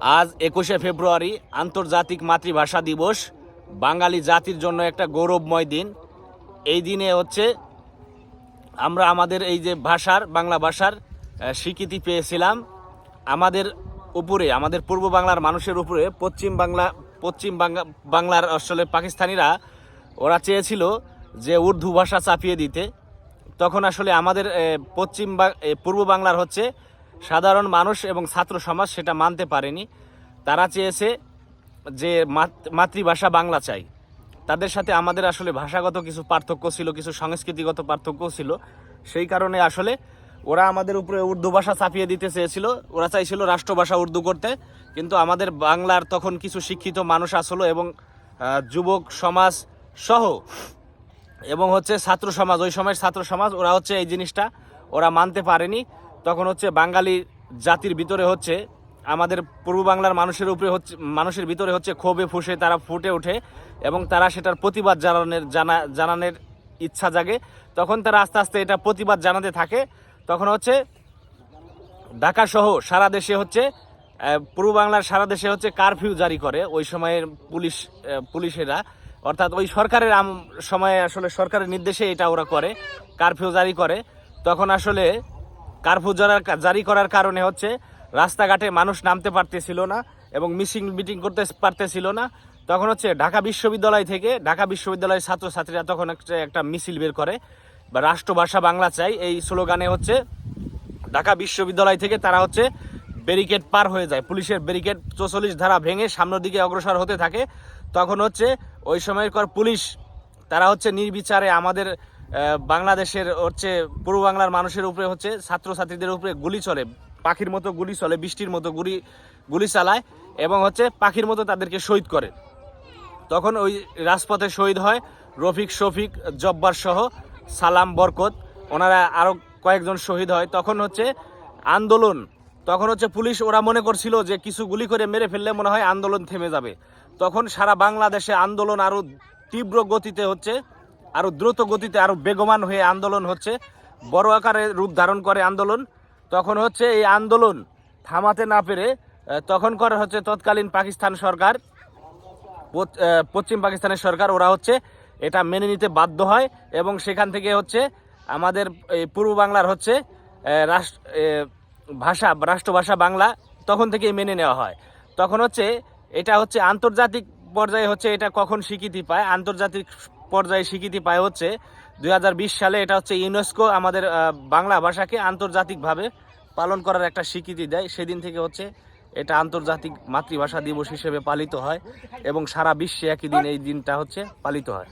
আজ একুশে ফেব্রুয়ারি আন্তর্জাতিক মাতৃভাষা দিবস। বাঙালি জাতির জন্য একটা গৌরবময় দিন। এই দিনে হচ্ছে আমরা আমাদের এই যে ভাষার, বাংলা ভাষার স্বীকৃতি পেয়েছিলাম। আমাদের উপরে, আমাদের পূর্ব বাংলার মানুষের উপরে, পশ্চিম বাংলা পশ্চিম বাংলা, বাংলার আসলে পাকিস্তানিরা, ওরা চেয়েছিল যে উর্দু ভাষা চাপিয়ে দিতে। তখন আসলে আমাদের পশ্চিম পূর্ব বাংলার হচ্ছে সাধারণ মানুষ এবং ছাত্র সমাজ সেটা মানতে পারেনি। তারা চেয়েছে যে মাত- মাতৃভাষা বাংলা চাই। তাদের সাথে আমাদের আসলে ভাষাগত কিছু পার্থক্য ছিল, কিছু সংস্কৃতিগত পার্থক্য ছিল। সেই কারণে আসলে ওরা আমাদের উপরে উর্দু ভাষা চাপিয়ে দিতে চেয়েছিল। ওরা চাইছিল রাষ্ট্রভাষা উর্দু করতে। কিন্তু আমাদের বাংলার তখন কিছু শিক্ষিত মানুষ আসলো এবং যুবক সমাজ সহ এবং হচ্ছে ছাত্র সমাজ, ওই সময়ের ছাত্র সমাজ, ওরা হচ্ছে এই জিনিসটা ওরা মানতে পারেনি। তখন হচ্ছে বাঙালি জাতির ভিতরে হচ্ছে, আমাদের পূর্ব বাংলার মানুষের উপরে হচ্ছে, মানুষের ভিতরে হচ্ছে ক্ষোভে ফুসে তারা ফুটে ওঠে এবং তারা সেটার প্রতিবাদ জানানোর, জানা, জানানোর ইচ্ছা জাগে। তখন তারা আস্তে আস্তে এটা প্রতিবাদ জানাতে থাকে। তখন হচ্ছে ঢাকা সহ সারা দেশে হচ্ছে পূর্ব বাংলার সারা দেশে হচ্ছে কারফিউ জারি করে ওই সময়ের পুলিশ পুলিশেরা। অর্থাৎ ওই সরকারের সময়ে আসলে সরকারের নির্দেশে এটা ওরা করে, কারফিউ জারি করে। তখন আসলে জারার জারি করার কারণে হচ্ছে রাস্তাঘাটে মানুষ নামতে পারতেছিল না এবং মিসিং মিটিং করতে পারতেছিল না। তখন হচ্ছে ঢাকা বিশ্ববিদ্যালয় থেকে ঢাকা বিশ্ববিদ্যালয়ের ছাত্রছাত্রীরা তখন একটা একটা মিছিল বের করে বা রাষ্ট্রভাষা বাংলা চাই। এই স্লোগানে হচ্ছে ঢাকা বিশ্ববিদ্যালয় থেকে তারা হচ্ছে ব্যারিকেড পার হয়ে যায়। পুলিশের ব্যারিকেড চৌচল্লিশ ধারা ভেঙে সামনের দিকে অগ্রসর হতে থাকে। তখন হচ্ছে ওই সময়কার পুলিশ তারা হচ্ছে নির্বিচারে আমাদের বাংলাদেশের হচ্ছে পূর্ব বাংলার মানুষের উপরে হচ্ছে, ছাত্রছাত্রীদের উপরে গুলি চলে, পাখির মতো গুলি চলে, বৃষ্টির মতো গুলি গুলি চালায় এবং হচ্ছে পাখির মতো তাদেরকে শহীদ করে। তখন ওই রাজপথে শহীদ হয় রফিক, শফিক, জব্বার সহ সালাম, বরকত। ওনারা আরও কয়েকজন শহীদ হয়। তখন হচ্ছে আন্দোলন, তখন হচ্ছে পুলিশ ওরা মনে করছিল যে কিছু গুলি করে মেরে ফেললে মনে হয় আন্দোলন থেমে যাবে। তখন সারা বাংলাদেশে আন্দোলন আরও তীব্র গতিতে হচ্ছে আরও দ্রুত গতিতে আরও বেগমান হয়ে আন্দোলন হচ্ছে। বড় আকারে রূপ ধারণ করে আন্দোলন। তখন হচ্ছে এই আন্দোলন থামাতে না পেরে আহ, তখনকার হচ্ছে তৎকালীন পাকিস্তান সরকার পশ্চিম পাকিস্তানের সরকার ওরা হচ্ছে এটা মেনে নিতে বাধ্য হয় এবং সেখান থেকে হচ্ছে আমাদের এই পূর্ব বাংলার হচ্ছে রাষ্ট্র ভাষা রাষ্ট্রভাষা বাংলা তখন থেকেই মেনে নেওয়া হয়। তখন হচ্ছে এটা হচ্ছে আন্তর্জাতিক পর্যায়ে হচ্ছে এটা কখন স্বীকৃতি পায়? আন্তর্জাতিক পর্যায়ে স্বীকৃতি পায় হচ্ছে দু হাজার বিশ সালে। এটা হচ্ছে ইউনেস্কো আমাদের বাংলা ভাষাকে আন্তর্জাতিকভাবে পালন করার একটা স্বীকৃতি দেয়। সেদিন থেকে হচ্ছে এটা আন্তর্জাতিক মাতৃভাষা দিবস হিসেবে পালিত হয় এবং সারা বিশ্বে একই দিন এই দিনটা হচ্ছে পালিত হয়।